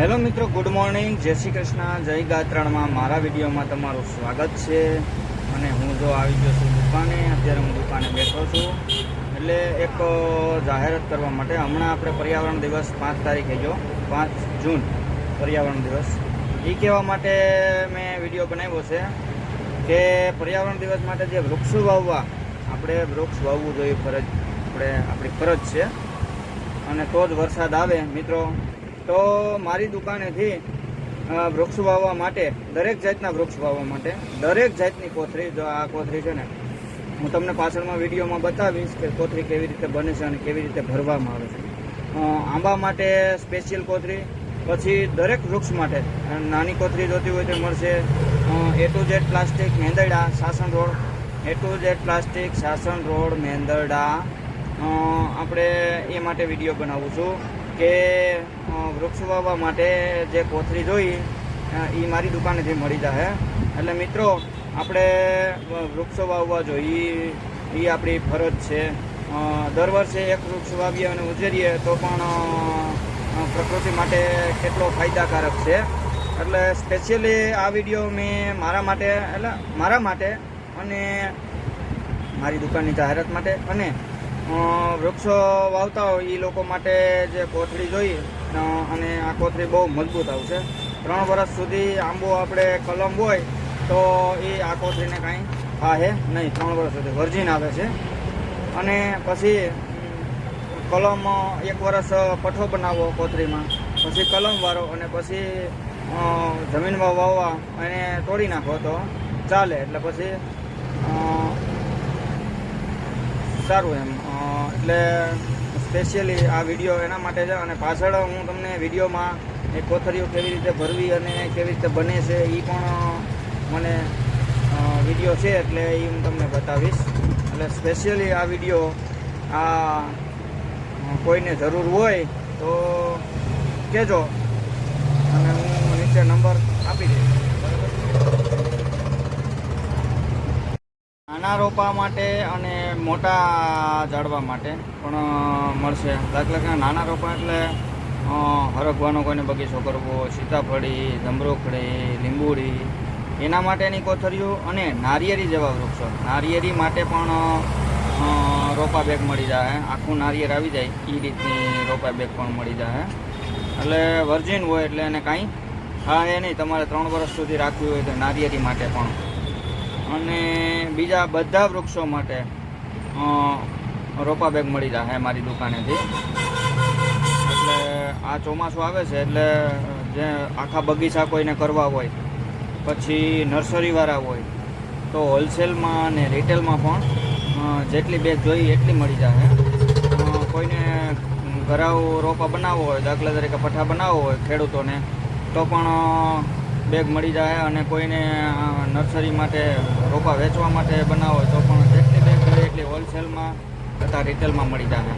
Hello મિત્રો, good morning. જય શ્રી કૃષ્ણ. જય ગાત્રણમાં મારા વિડીયોમાં તમારું સ્વાગત છે. અને હું જો આવી ગયો છું દુકાને, અત્યારે હું દુકાને બેઠો છું. એટલે એક જાહેરાત કરવા માટે હમણાં આપણે પર્યાવરણ દિવસ પાંચ તારીખે જો પાંચ જૂન, પર્યાવરણ દિવસ. એ કહેવા માટે મેં વીડિયો બનાવ્યો છે કે પર્યાવરણ દિવસ માટે જે વૃક્ષો વાવવા, આપણે વૃક્ષ વાવવું જોઈએ ફરજ, આપણે, આપણી ફરજ છે. અને તો જ વરસાદ આવે. મિત્રો તો મારી દુકાનેથી વૃક્ષ વાવવા માટે, દરેક જાતના વૃક્ષ વાવવા માટે, દરેક જાતની કોથરી જો આ કોથરી છે ને, હું તમને પાછળમાં વિડીયોમાં બતાવીશ કે કોથરી કેવી રીતે બને છે અને કેવી રીતે ભરવામાં આવે છે. આંબા માટે સ્પેશિયલ કોથળી, પછી દરેક વૃક્ષ માટે નાની કોથરી જોતી હોય તો મળશે. A to Z plastic Mendarda, Sasan road A to Z plastic, Sasan road, Mendarda. આપણે એ માટે વીડિયો બનાવું છું કે વૃક્ષ વાવવા માટે જે કોથળી જોઈ એ મારી દુકાનેથી મળી જશે એટલે મિત્રો, આપણે વૃક્ષો વાવવા જોઈએ. એ આપણી ફરજ છે. દર વર્ષે એક વૃક્ષ વાવીએ અને ઉછેરીએ તો પણ પ્રકૃતિ માટે કેટલો ફાયદાકારક છે. એટલે સ્પેશિયલી આ વીડિયો મેં મારા માટે, એટલે મારા માટે અને મારી દુકાનની જાહેરાત માટે અને વૃક્ષો વાવતા હોય એ લોકો માટે જે કોથળી જોઈ અને આ કોથળી બહુ મજબૂત આવશે. ત્રણ વર્ષ સુધી આંબો આપણે કલમ હોય, તો એ આ કોથળીને કાંઈ થાહે નહીં. ત્રણ વર્ષ સુધી વર્જિન આવે છે. અને પછી કલમ એક વર્ષ પઠો બનાવો કોથળીમાં. પછી કલમ વારો અને પછી જમીનમાં વાવવા અને તોડી નાખો તો ચાલે. એટલે પછી સારું એમ. એટલે સ્પેશિયલી આ વીડિયો એના માટે છે અને પાછળ હું તમને વિડીયોમાં એ કોથળીઓ કેવી રીતે ભરવી અને કેવી રીતે બને છે એ પણ મને વીડિયો છે એટલે એ હું તમને બતાવીશ. એટલે સ્પેશિયલી આ વીડિયો આ કોઈને જરૂર હોય તો કહેજો અને હું નીચે નંબર આપી દઈશ. નાના રોપા માટે અને મોટા ઝાડવા માટે પણ મળશે. દાખલા કે નાના રોપા એટલે હરખવાનો કોઈને બગીચો કરવો, સીતાફળી ધમરોખડી લીંબુડી, એના માટેની કોથળીઓ અને નારિયેરી જેવા વૃક્ષો. નારિયેરી માટે પણ રોપા બેગ મળી જાય આખું નારિયેર આવી જાય એ રીતની રોપા બેગ પણ મળી જાય એટલે વર્જિન હોય એટલે એને કાંઈ હા એ નહીં. તમારે ત્રણ વર્ષ સુધી રાખવી હોય તો નારિયેરી માટે પણ. અને બીજા બધા વૃક્ષો માટે રોપા બેગ મળી જશે મારી દુકાનેથી. એટલે આ ચોમાસું આવે છે, એટલે જે આખા બગીચા કોઈને કરવા હોય, પછી નર્સરીવાળા હોય, તો હોલસેલમાં અને રિટેલમાં પણ જેટલી બેગ જોઈએ એટલી મળી જશે કોઈને ઘરાવ રોપા બનાવવો હોય, દાખલા તરીકે પઠ્ઠા બનાવવો હોય ખેડૂતોને, તો પણ બેગ મળી જાય અને કોઈને નર્સરી માટે રોપા વેચવા માટે બનાવો તો પણ જેટલી બેગ જોઈએ એટલી હોલસેલમાં તથા રિટેલમાં મળી જાય.